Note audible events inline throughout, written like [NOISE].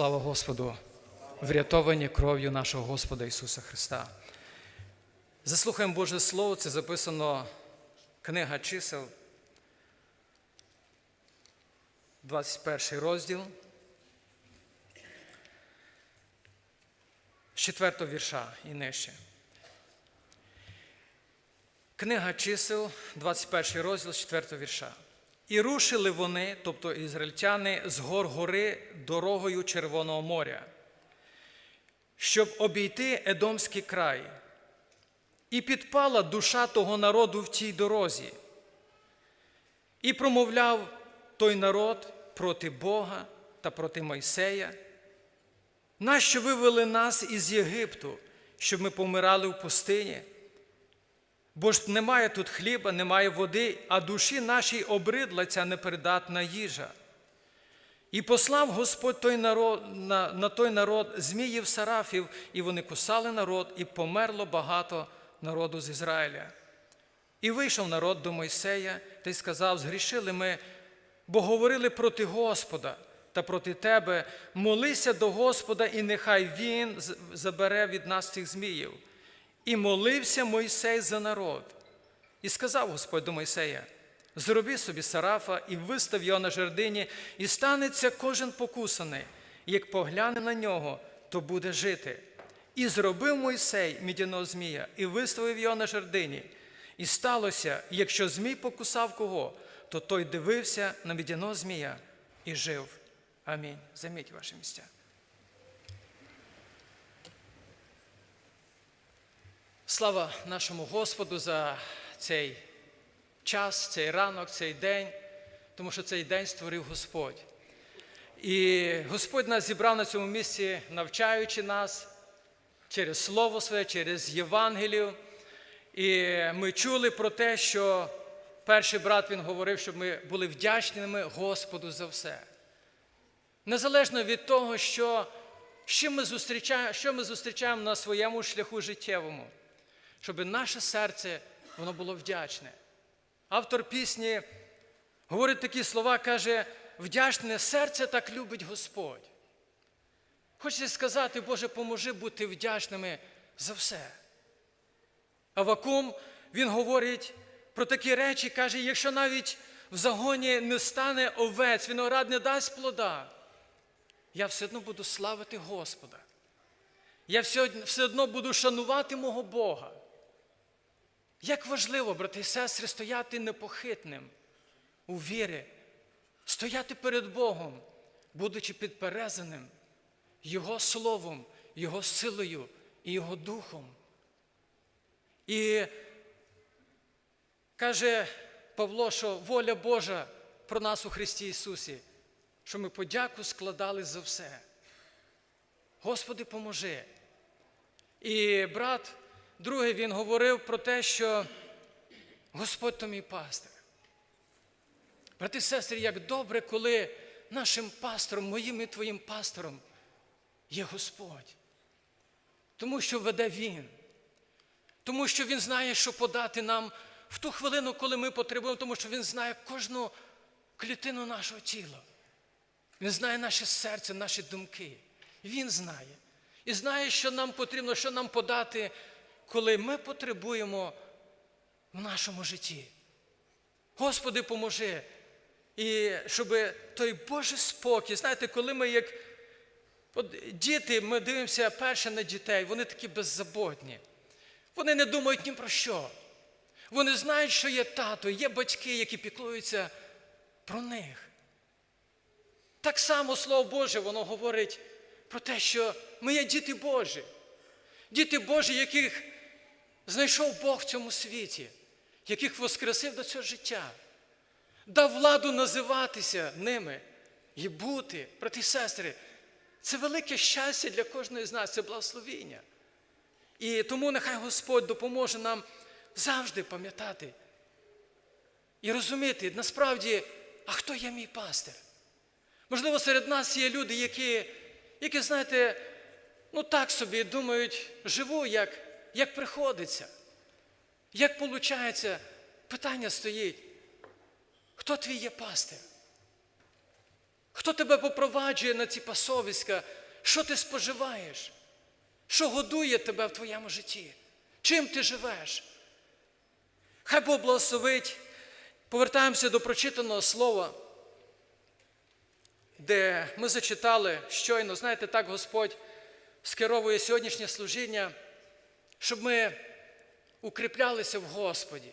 Слава Господу, врятовані кров'ю нашого Господа Ісуса Христа. Заслухаємо Боже Слово, це записано книга чисел, 21 розділ. З 4 вірша і нижче. Книга чисел, 21 розділ, з 4 вірша. І рушили вони, тобто ізраїльтяни, з гор гори дорогою Червоного моря, щоб обійти Едомський край. І підпала душа того народу в тій дорозі. І промовляв той народ проти Бога та проти Мойсея. Нащо вивели нас із Єгипту, щоб ми помирали в пустині? Бо ж немає тут хліба, немає води, а душі нашій обридла ця непридатна їжа. І послав Господь той народ, на, на той народ зміїв сарафів, і вони кусали народ, і померло багато народу з Ізраїля. І вийшов народ до Мойсея та й сказав: Згрішили ми, бо говорили проти Господа та проти тебе, молися до Господа, і нехай Він забере від нас цих зміїв. І молився Мойсей за народ. І сказав Господь до Мойсея: Зроби собі сарафа і вистав його на жердині, і станеться кожен покусаний, як погляне на нього, то буде жити. І зробив Мойсей мідяного змія, і виставив його на жердині. І сталося, якщо змій покусав кого, то той дивився на мідяного змія і жив. Амінь. Займіть ваші місця. Слава нашому Господу за цей час, цей ранок, цей день, тому що цей день створив Господь. І Господь нас зібрав на цьому місці, навчаючи нас через Слово Своє, через Євангелію. І ми чули про те, що перший брат він говорив, щоб ми були вдячними Господу за все. Незалежно від того, що, що, ми зустрічаємо, що ми зустрічаємо на своєму шляху життєвому щоб наше серце воно було вдячне. Автор пісні говорить такі слова, каже, вдячне серце так любить Господь. Хочеться сказати, Боже, поможи бути вдячними за все. Авакум, він говорить про такі речі, каже, якщо навіть в загоні не стане овець, виноград не дасть плода, я все одно буду славити Господа. Я все одно буду шанувати мого Бога. Як важливо, брати і сестри, стояти непохитним у вірі, стояти перед Богом, будучи підперезаним Його Словом, Його силою і Його Духом. І каже Павло, що воля Божа про нас у Христі Ісусі, що ми подяку складали за все. Господи, поможи. І брат. Другий він говорив про те, що Господь то мій пастир. Брати і сестри, як добре, коли нашим пастором, моїм і твоїм пастором є Господь. Тому що веде Він. Тому що Він знає, що подати нам в ту хвилину, коли ми потребуємо, тому що Він знає кожну клітину нашого тіла. Він знає наше серце, наші думки. Він знає. І знає, що нам потрібно, що нам подати коли ми потребуємо в нашому житті. Господи, поможи. І щоб той Божий спокій, знаєте, коли ми як діти, ми дивимося перше на дітей, вони такі беззаботні. Вони не думають ні про що. Вони знають, що є тато, є батьки, які піклуються про них. Так само Слово Боже, воно говорить про те, що ми є діти Божі. Діти Божі, яких знайшов Бог в цьому світі, яких воскресив до цього життя, дав владу називатися ними і бути, брати і сестри. Це велике щастя для кожної з нас, це благословіння. І тому нехай Господь допоможе нам завжди пам'ятати і розуміти, насправді, а хто є мій пастир? Можливо, серед нас є люди, які, які знаєте, ну так собі думають, живу як як приходиться. Як виходить, питання стоїть, хто твій є пастир? Хто тебе попроваджує на ці пасовиська? Що ти споживаєш? Що годує тебе в твоєму житті? Чим ти живеш? Хай Бог благословить. Повертаємося до прочитаного слова, де ми зачитали щойно, знаєте, так Господь скеровує сьогоднішнє служіння, щоб ми укріплялися в Господі,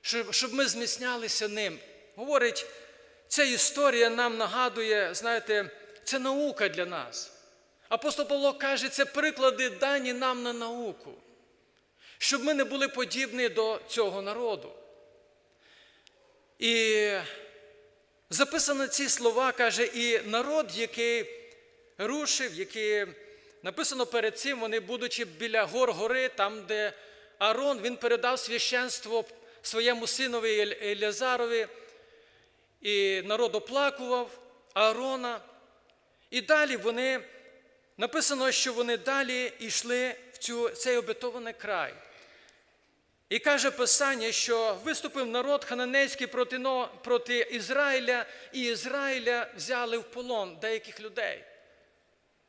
щоб, щоб ми зміцнялися ним. Говорить, ця історія нам нагадує, знаєте, це наука для нас. Апостол Павло каже, це приклади дані нам на науку, щоб ми не були подібні до цього народу. І записано ці слова, каже, і народ, який рушив, який написано перед цим, вони, будучи біля гор гори, там, де Арон, він передав священство своєму синові Елязарові, і народ оплакував Аарона. І далі вони, написано, що вони далі йшли в цю, цей обетований край. І каже Писання, що виступив народ хананейський проти, проти Ізраїля, і Ізраїля взяли в полон деяких людей.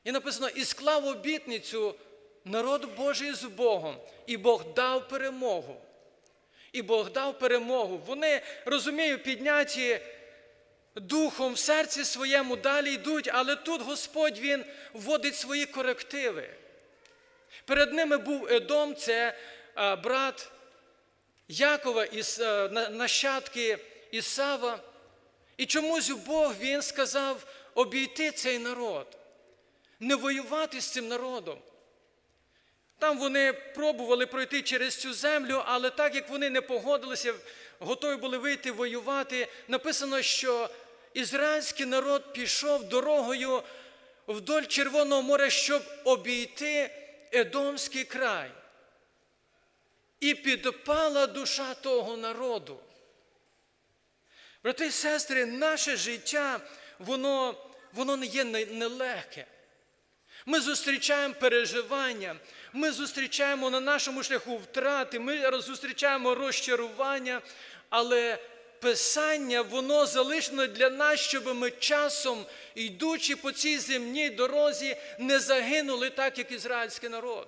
І написано, і склав обітницю народ Божий з Богом, і Бог дав перемогу. І Бог дав перемогу. Вони, розумію, підняті духом в серці своєму далі йдуть, але тут Господь Він вводить свої корективи. Перед ними був Едом, це брат Якова із нащадки Ісава. І чомусь Бог він сказав обійти цей народ, не воювати з цим народом. Там вони пробували пройти через цю землю, але так як вони не погодилися, готові були вийти воювати, написано, що ізраїльський народ пішов дорогою вдоль Червоного моря, щоб обійти Едомський край. І підпала душа того народу. Брати і сестри, наше життя, воно, воно не є не- нелегке. Ми зустрічаємо переживання, ми зустрічаємо на нашому шляху втрати, ми зустрічаємо розчарування, але Писання, воно залишено для нас, щоб ми часом, йдучи по цій земній дорозі, не загинули так, як ізраїльський народ.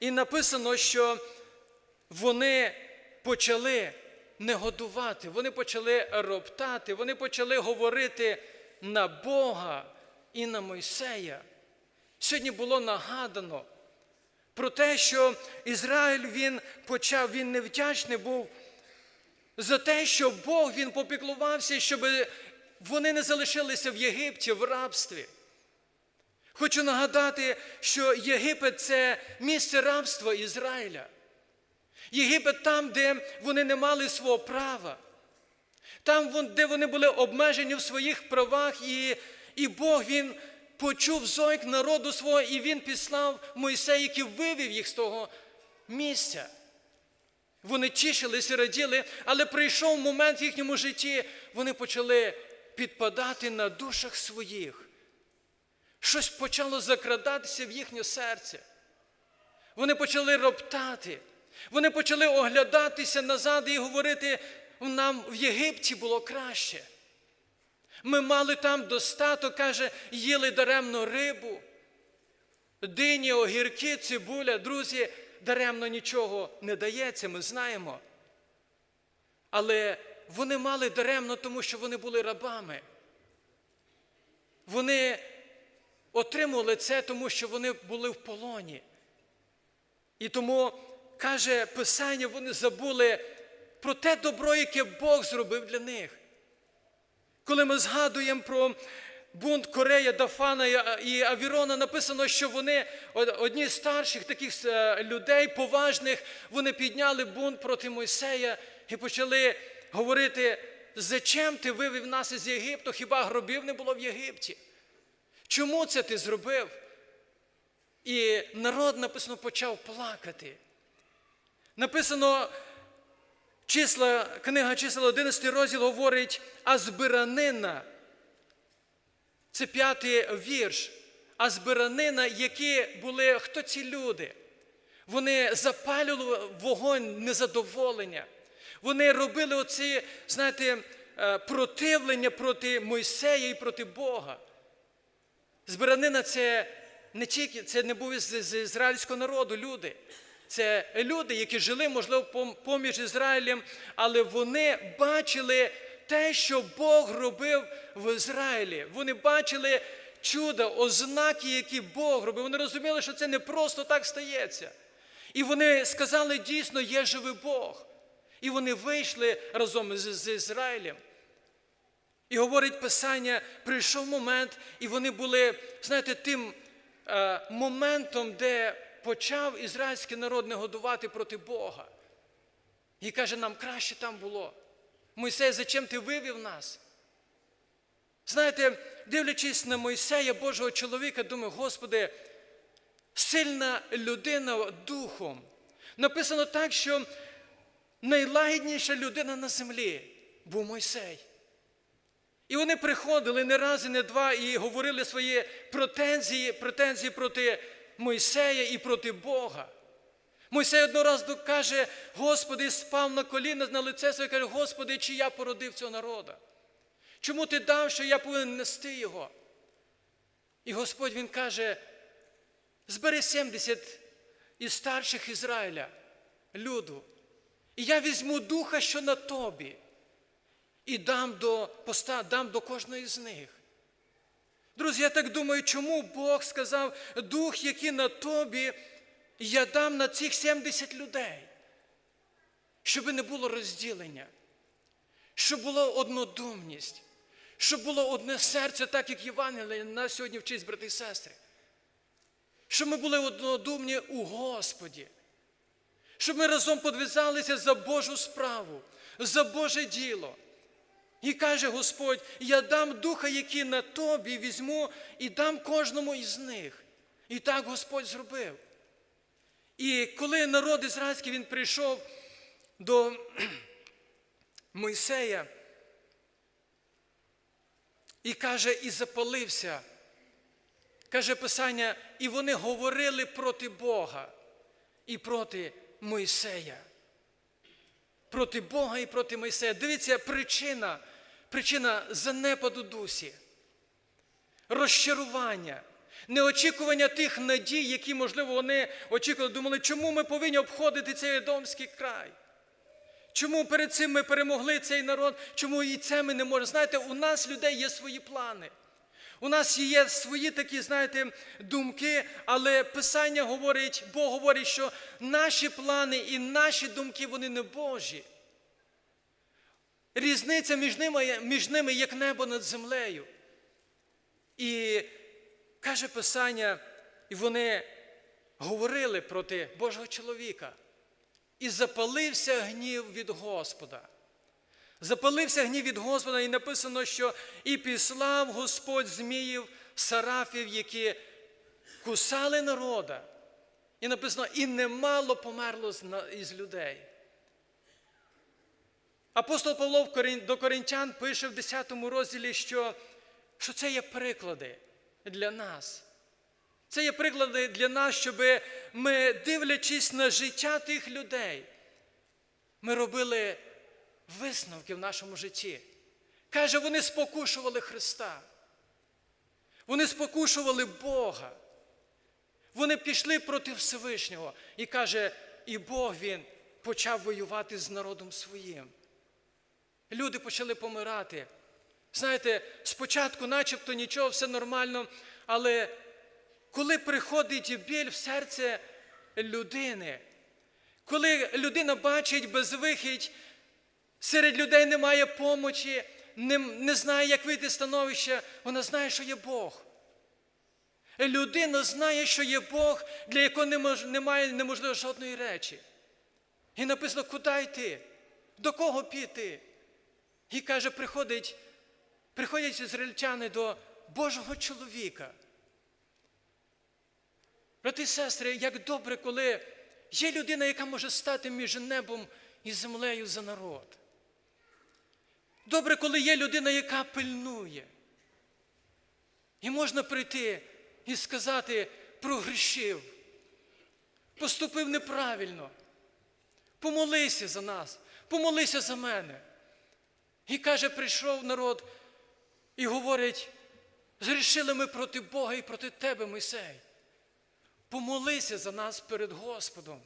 І написано, що вони почали не годувати, вони почали роптати, вони почали говорити на Бога і на Мойсея. Сьогодні було нагадано про те, що Ізраїль він почав, він невдячний був за те, що Бог він попіклувався, щоб вони не залишилися в Єгипті в рабстві. Хочу нагадати, що Єгипет це місце рабства Ізраїля. Єгипет там, де вони не мали свого права, там, де вони були обмежені в своїх правах, і, і Бог він почув зойк народу свого, і він післав Мойсея, який вивів їх з того місця. Вони тішилися, раділи, але прийшов момент в їхньому житті, вони почали підпадати на душах своїх. Щось почало закрадатися в їхнє серце. Вони почали роптати. Вони почали оглядатися назад і говорити, нам в Єгипті було краще. Ми мали там достаток, каже, їли даремно рибу, дині, огірки, цибуля. Друзі, даремно нічого не дається, ми знаємо. Але вони мали даремно, тому що вони були рабами. Вони отримували це, тому що вони були в полоні. І тому, каже Писання, вони забули про те добро, яке Бог зробив для них. Коли ми згадуємо про бунт Корея, Дафана і- Авірона, написано, що вони, одні з старших таких е, людей, поважних, вони підняли бунт проти Мойсея і почали говорити, зачем ти вивів нас із Єгипту, хіба гробів не було в Єгипті? Чому це ти зробив? І народ написано почав плакати. Написано, числа, книга чисел 11 розділ говорить, а збиранина, це п'ятий вірш, а збиранина, які були, хто ці люди? Вони запалювали вогонь незадоволення. Вони робили оці, знаєте, е, противлення проти Мойсея і проти Бога. Збиранина це не тільки це не був з, ізраїльського народу люди. Це люди, які жили, можливо, поміж Ізраїлем, але вони бачили те, що Бог робив в Ізраїлі. Вони бачили чуда, ознаки, які Бог робив. Вони розуміли, що це не просто так стається. І вони сказали, дійсно, є живий Бог. І вони вийшли разом з Ізраїлем. І говорить Писання, прийшов момент, і вони були, знаєте, тим е, моментом, де почав ізраїльський народ негодувати проти Бога. І каже, нам краще там було. Мойсей, зачем ти вивів нас? Знаєте, дивлячись на Мойсея, Божого чоловіка, думаю, Господи, сильна людина духом. Написано так, що найлагідніша людина на землі був Мойсей. І вони приходили не раз і не два і говорили свої претензії, претензії проти Мойсея і проти Бога. Мойсей одного разу каже, Господи, спав на коліна на лице своє, каже, Господи, чи я породив цього народу? Чому ти дав, що я повинен нести його? І Господь він каже: збери 70 із старших Ізраїля, люду, і я візьму духа, що на тобі, і дам до поста, дам до кожної з них. Друзі, я так думаю, чому Бог сказав, дух, який на тобі, я дам на цих 70 людей, щоб не було розділення, щоб була однодумність, щоб було одне серце, так як Євангеліє нас сьогодні вчить, брати і сестри. Щоб ми були однодумні у Господі, щоб ми разом подвизалися за Божу справу, за Боже діло. І каже Господь: я дам духа, який на тобі візьму, і дам кожному із них. І так Господь зробив. І коли народ ізраїльський він прийшов до [CLEARS THROAT] Мойсея і каже, і запалився, каже Писання, і вони говорили проти Бога і проти Мойсея. Проти Бога і проти Мойсея. Дивіться, причина, причина занепаду дусі, розчарування, неочікування тих надій, які, можливо, вони очікували, думали, чому ми повинні обходити цей Едомський край? Чому перед цим ми перемогли цей народ? Чому і це ми не можемо? Знаєте, у нас людей є свої плани. У нас є свої такі, знаєте, думки, але Писання говорить, Бог говорить, що наші плани і наші думки, вони не Божі. Різниця між ними, між ними як небо над землею. І каже Писання, і вони говорили проти Божого чоловіка. І запалився гнів від Господа. Запалився гнів від Господа, і написано, що і післав Господь зміїв, сарафів, які кусали народа. І написано, і немало померло з людей. Апостол Павло до Коринтян пише в 10 розділі, що, що це є приклади для нас. Це є приклади для нас, щоб ми, дивлячись на життя тих людей, ми робили висновки в нашому житті. Каже, вони спокушували Христа. Вони спокушували Бога. Вони пішли проти Всевишнього. І каже, і Бог він почав воювати з народом своїм. Люди почали помирати. Знаєте, спочатку, начебто, нічого, все нормально, але коли приходить біль в серце людини, коли людина бачить безвихідь, серед людей немає помочі, не, не знає, як вийти з становища, вона знає, що є Бог. Людина знає, що є Бог, для якого немає неможливо жодної речі. І написано, куди йти? До кого піти? І каже, приходить, приходять ізраїльтяни до Божого чоловіка. Брати і сестри, як добре, коли є людина, яка може стати між небом і землею за народ. Добре, коли є людина, яка пильнує. І можна прийти і сказати, прогрішив, поступив неправильно. Помолися за нас, помолися за мене. І каже, прийшов народ і говорить, зрішили ми проти Бога і проти тебе, Мойсей. Помолися за нас перед Господом.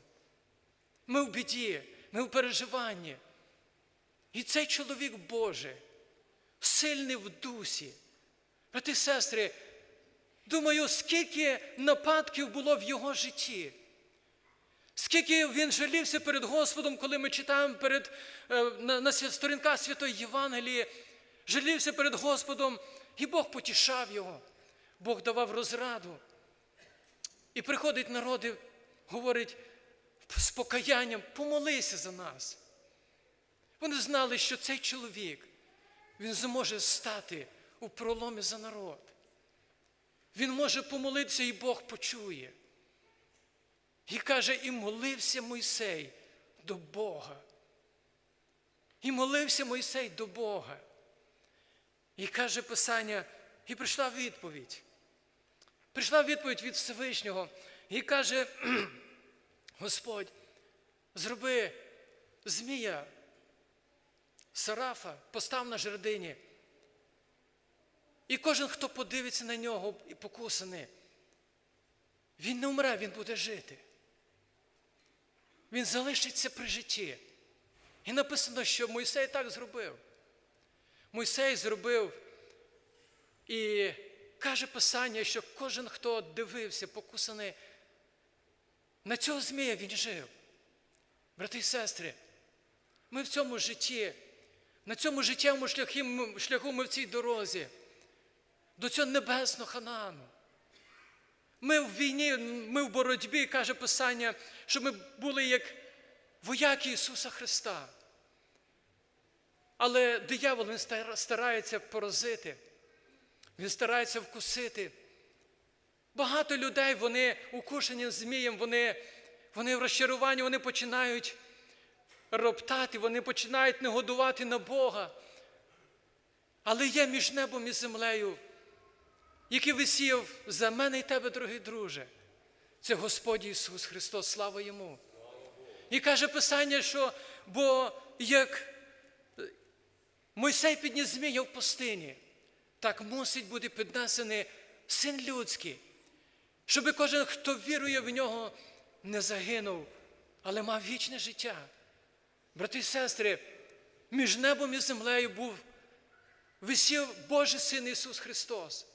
Ми в біді, ми в переживанні. І цей чоловік Божий, сильний в дусі. Брати сестри, думаю, скільки нападків було в його житті. Скільки він жалівся перед Господом, коли ми читаємо перед, е, на, на сторінках Святої Євангелії, жалівся перед Господом, і Бог потішав його, Бог давав розраду. І приходить народ і говорить з покаянням, помолися за нас. Вони знали, що цей чоловік, він зможе стати у проломі за народ. Він може помолитися, і Бог почує. І каже, і молився Мойсей до Бога. І молився Мойсей до Бога. І каже Писання, і прийшла відповідь. Прийшла відповідь від Всевишнього і каже, [CLEARS THROAT] Господь, зроби змія, сарафа, постав на жердині. І кожен, хто подивиться на нього і покусаний, він не вмре, він буде жити. Він залишиться при житті. І написано, що Мойсей так зробив. Мойсей зробив і каже Писання, що кожен, хто дивився, покусаний, на цього змія він жив. Брати і сестри, ми в цьому житті, на цьому життєвому шляху, ми в цій дорозі, до цього небесного ханану. Ми в війні, ми в боротьбі, каже Писання, що ми були як вояки Ісуса Христа. Але диявол він старається поразити, він старається вкусити. Багато людей, вони укушені змієм, вони, вони в розчаруванні, вони починають роптати, вони починають негодувати на Бога. Але є між небом і землею, який висіяв за мене і тебе, дорогий друже. Це Господь Ісус Христос, слава Йому. І каже Писання, що бо як Мойсей підніс змія в пустині, так мусить бути піднесений син людський, щоб кожен, хто вірує в нього, не загинув, але мав вічне життя. Брати і сестри, між небом і землею був висів Божий син Ісус Христос.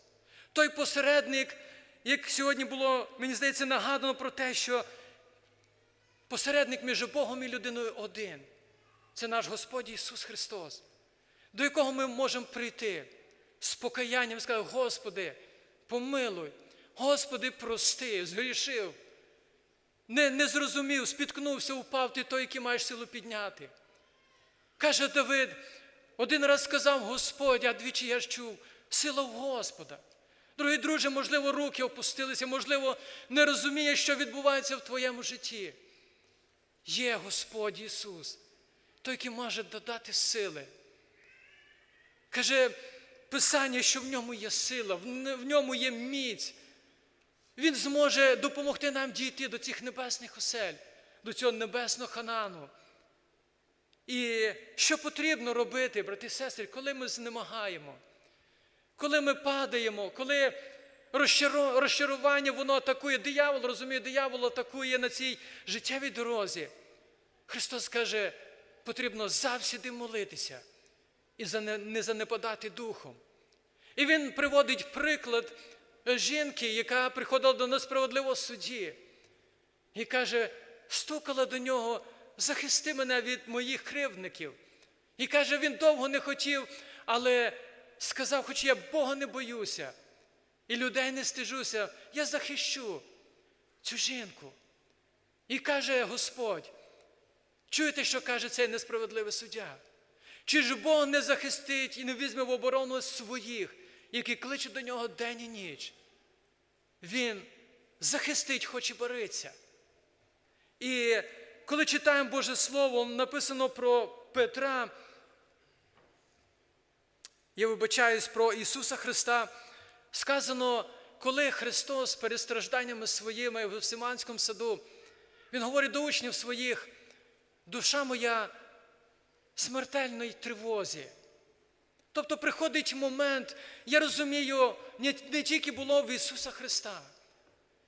Той посередник, як сьогодні було, мені здається, нагадано про те, що посередник між Богом і людиною один. Це наш Господь Ісус Христос, до якого ми можемо прийти з покаянням і сказати, Господи, помилуй, Господи, прости, згрішив. Не, не зрозумів, спіткнувся, упав ти той, який маєш силу підняти. Каже Давид, один раз сказав Господь, а двічі я ж чув, сила в Господа. Дорогі друже, можливо, руки опустилися, можливо, не розумієш, що відбувається в твоєму житті. Є Господь Ісус, той, який може додати сили. Каже Писання, що в ньому є сила, в ньому є міць. Він зможе допомогти нам дійти до цих небесних осель, до цього небесного ханану. І що потрібно робити, брати і сестри, коли ми знемагаємо, коли ми падаємо, коли розчарування воно атакує, диявол, розуміє, диявол атакує на цій життєвій дорозі. Христос каже, потрібно завсіди молитися і не занепадати духом. І Він приводить приклад жінки, яка приходила до несправедливого судді, і каже, стукала до нього, захисти мене від моїх кривдників. І каже, він довго не хотів, але сказав, хоч я Бога не боюся, і людей не стежуся, я захищу цю жінку. І каже Господь, чуєте, що каже цей несправедливий суддя? Чи ж Бог не захистить і не візьме в оборону своїх, які кличуть до нього день і ніч? Він захистить, хоч і бореться. І коли читаємо Боже Слово, написано про Петра, я вибачаюсь про Ісуса Христа, сказано, коли Христос перед стражданнями своїми в Симанському саду, Він говорить до учнів своїх, душа моя в смертельній тривозі. Тобто приходить момент, я розумію, не, не тільки було в Ісуса Христа.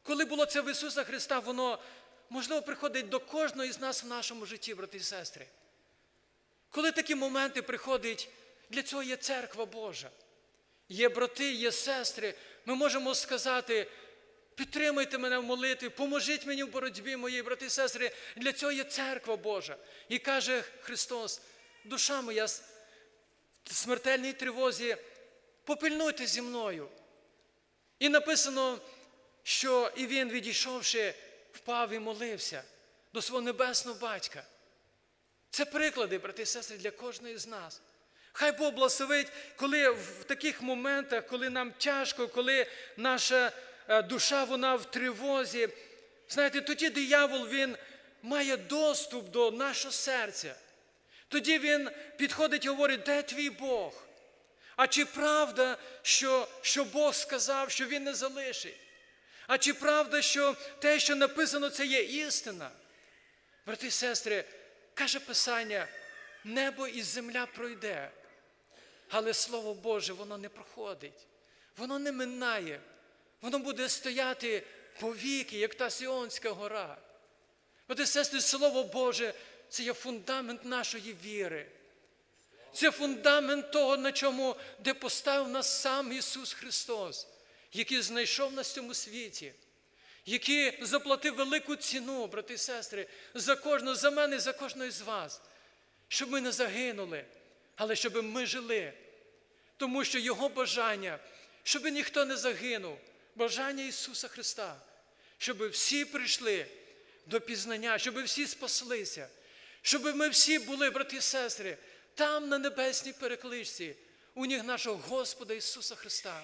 Коли було це в Ісуса Христа, воно можливо приходить до кожного із нас в нашому житті, брати і сестри. Коли такі моменти приходять, для цього є церква Божа. Є брати, є сестри. Ми можемо сказати, підтримайте мене в молитві, поможіть мені в боротьбі моїй, брати і сестри. Для цього є церква Божа. І каже Христос, душа моя в смертельній тривозі, попильнуйте зі мною. І написано, що і він, відійшовши, впав і молився до свого небесного батька. Це приклади, брати і сестри, для кожної з нас. Хай Бог благословить, коли в таких моментах, коли нам тяжко, коли наша е, душа вона в тривозі. Знаєте, тоді диявол він має доступ до нашого серця. Тоді він підходить і говорить, де твій Бог? А чи правда, що, що Бог сказав, що Він не залишить? А чи правда, що те, що написано, це є істина? Брати і сестри, каже Писання, небо і земля пройде, але Слово Боже, воно не проходить, воно не минає, воно буде стояти повіки, як та Сіонська гора. І сестри, Слово Боже, це є фундамент нашої віри. Це фундамент того, на чому, де поставив нас сам Ісус Христос, який знайшов нас в цьому світі, який заплатив велику ціну, брати і сестри, за кожного, за мене і за кожного з вас, щоб ми не загинули, але щоб ми жили. Тому що Його бажання, щоб ніхто не загинув, бажання Ісуса Христа, щоб всі прийшли до пізнання, щоб всі спаслися, щоб ми всі були, брати і сестри, там на небесній перекличці, у ніг нашого Господа Ісуса Христа.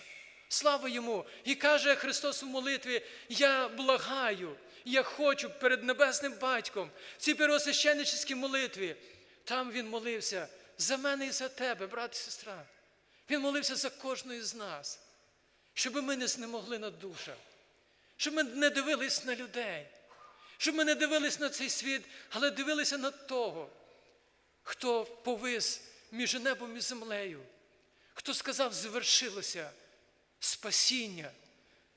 Слава Йому! І каже Христос у молитві: Я благаю, я хочу перед Небесним Батьком в цій первосвященническій молитві. Там Він молився за мене і за тебе, брат і сестра. Він молився за кожного з нас, щоб ми не знемогли на душах, щоб ми не дивились на людей, щоб ми не дивились на цей світ, але дивилися на того, хто повис між небом і землею, хто сказав, звершилося спасіння.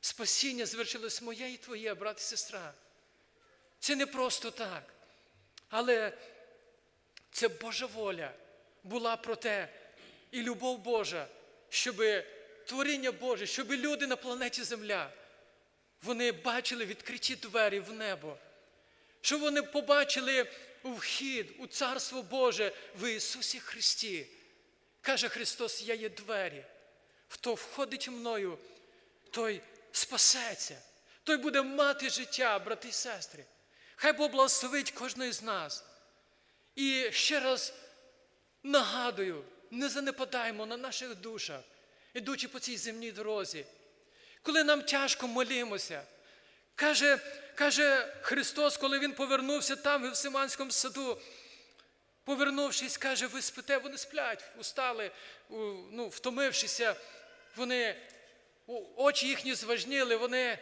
Спасіння звершилось моє і твоє, брат і сестра. Це не просто так. Але це Божа воля була про те, і любов Божа, щоб творіння Боже, щоб люди на планеті Земля, вони бачили відкриті двері в небо, щоб вони побачили вхід у Царство Боже в Ісусі Христі. Каже Христос, я є двері. Хто входить мною, той спасеться, той буде мати життя, брати і сестри. Хай Бог благословить кожного з нас. І ще раз нагадую, не занепадаємо на наших душах, ідучи по цій земній дорозі. Коли нам тяжко молимося, каже, каже Христос, коли Він повернувся там, в Евсиманському саду, повернувшись, каже, ви спите, вони сплять, устали, ну, втомившися, вони, очі їхні зважніли, вони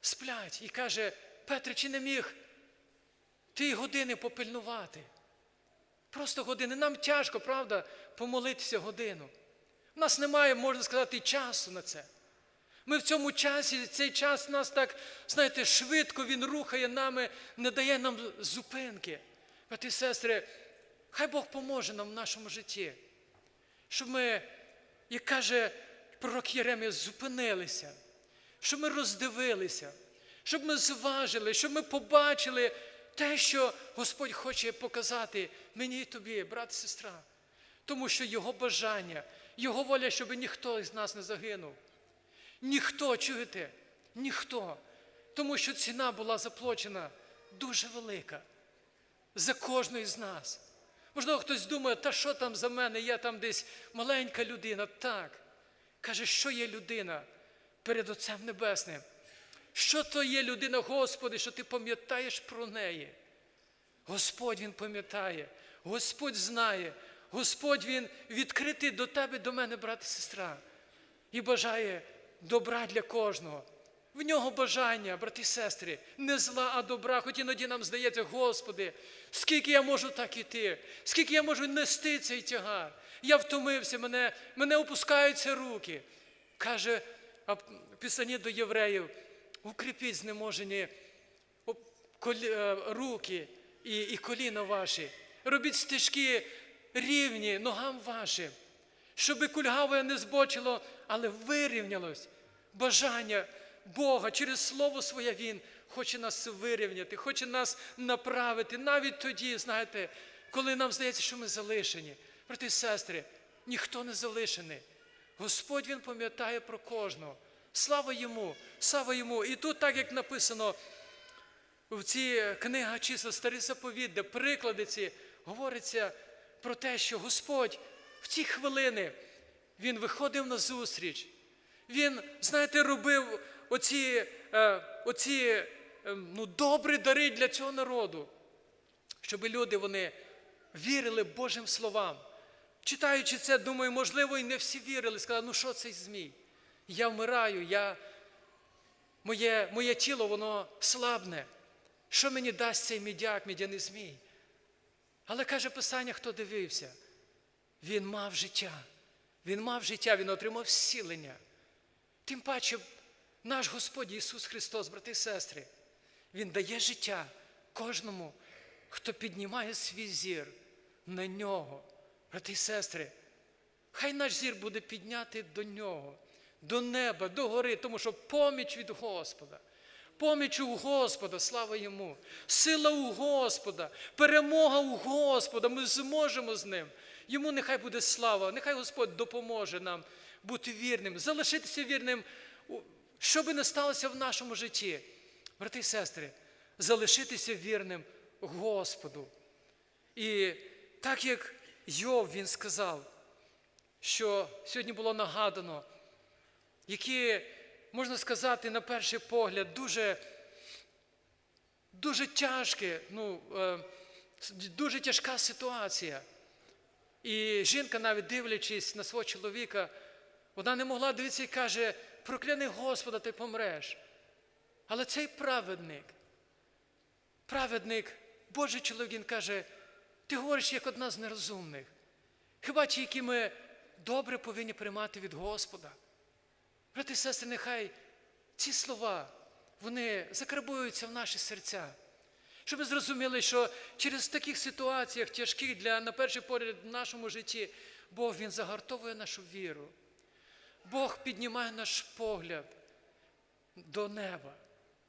сплять. І каже, Петре, чи не міг ти години попильнувати? Просто години. Нам тяжко, правда, помолитися годину. У нас немає, можна сказати, часу на це. Ми в цьому часі, цей час нас так, знаєте, швидко він рухає нами, не дає нам зупинки. Брати і сестри, хай Бог поможе нам в нашому житті, щоб ми, як каже пророк Єремія, зупинилися, щоб ми роздивилися, щоб ми зважили, щоб ми побачили те, що Господь хоче показати мені і тобі, брат і сестра. Тому що Його бажання, Його воля, щоб ніхто із нас не загинув. Ніхто, чуєте? Ніхто. Тому що ціна була заплачена дуже велика за кожного з нас. Можливо, хтось думає, та що там за мене, я там десь маленька людина. Так. Каже, що є людина перед Отцем Небесним? Що то є людина, Господи, що ти пам'ятаєш про неї? Господь Він пам'ятає, Господь знає, Господь Він відкритий до тебе, до мене, брат і сестра, і бажає добра для кожного. В нього бажання, брати і сестри, не зла, а добра. Хоч іноді нам здається, Господи, скільки я можу так іти, скільки я можу нести цей тягар. Я втомився, мене, мене опускаються руки. Каже в до євреїв, укріпіть знеможені е, руки і, і коліна ваші. Робіть стежки рівні ногам вашим, щоб кульгаве не збочило, але вирівнялось. Бажання Бога через Слово Своє Він хоче нас вирівняти, хоче нас направити. Навіть тоді, знаєте, коли нам здається, що ми залишені. Брати і сестри, ніхто не залишений. Господь Він пам'ятає про кожного. Слава йому, слава йому. І тут, так як написано в цій книга чисел Старий заповіт, де приклади ці говориться про те, що Господь в ці хвилини Він виходив на зустріч. Він, знаєте, робив оці, е, оці е, ну, добрі дари для цього народу, щоб люди вони вірили Божим словам. Читаючи це, думаю, можливо, і не всі вірили. Сказали, ну що цей змій? Я вмираю, я, моє, моє тіло, воно слабне. Що мені дасть цей мідяк, мідяний змій? Але каже Писання, хто дивився, він мав життя. Він мав життя, він отримав зцілення. Тим паче, наш Господь Ісус Христос, брати і сестри, Він дає життя кожному, хто піднімає свій зір на нього. Брати і сестри, хай наш зір буде піднятий до нього, до неба, до гори, тому що поміч від Господа. Поміч у Господа, слава йому, сила у Господа, перемога у Господа. Ми зможемо з ним. Йому нехай буде слава, нехай Господь допоможе нам бути вірним, залишитися вірним, що би не сталося в нашому житті. Брати і сестри, залишитися вірним Господу. І так як Йов він сказав, що сьогодні було нагадано, які, можна сказати, на перший погляд, дуже, дуже тяжке, ну, е, дуже тяжка ситуація. І жінка, навіть дивлячись на свого чоловіка, вона не могла дивитися і каже, прокляни Господа, ти помреш. Але цей праведник, праведник, Божий чоловік, він каже, ти говориш як одна з нерозумних. Хіба ті, які ми добре повинні приймати від Господа? Брати і сестри, нехай ці слова, вони закарбуються в наші серця. Щоб ми зрозуміли, що через таких ситуаціях тяжких для, на перший погляд, в нашому житті, Бог Він загартовує нашу віру. Бог піднімає наш погляд до неба,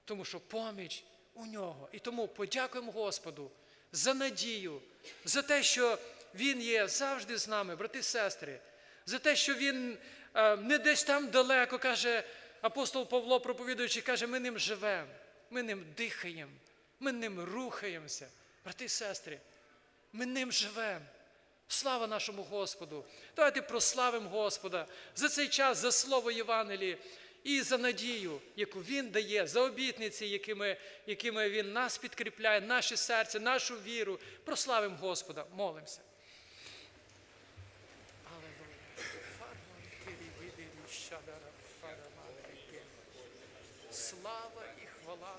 тому що поміч у нього. І тому подякуємо Господу за надію, за те, що Він є завжди з нами, брати і сестри, за те, що Він не десь там далеко, каже апостол Павло, проповідуючи, каже, ми ним живемо, ми ним дихаємо, ми ним рухаємося. Брати і сестри, ми ним живемо. Слава нашому Господу! Давайте прославимо Господа за цей час, за слово Євангелії і за надію, яку Він дає, за обітниці, якими, якими Він нас підкріпляє, наше серце, нашу віру. Прославимо Господа, молимося. Слава і хвала.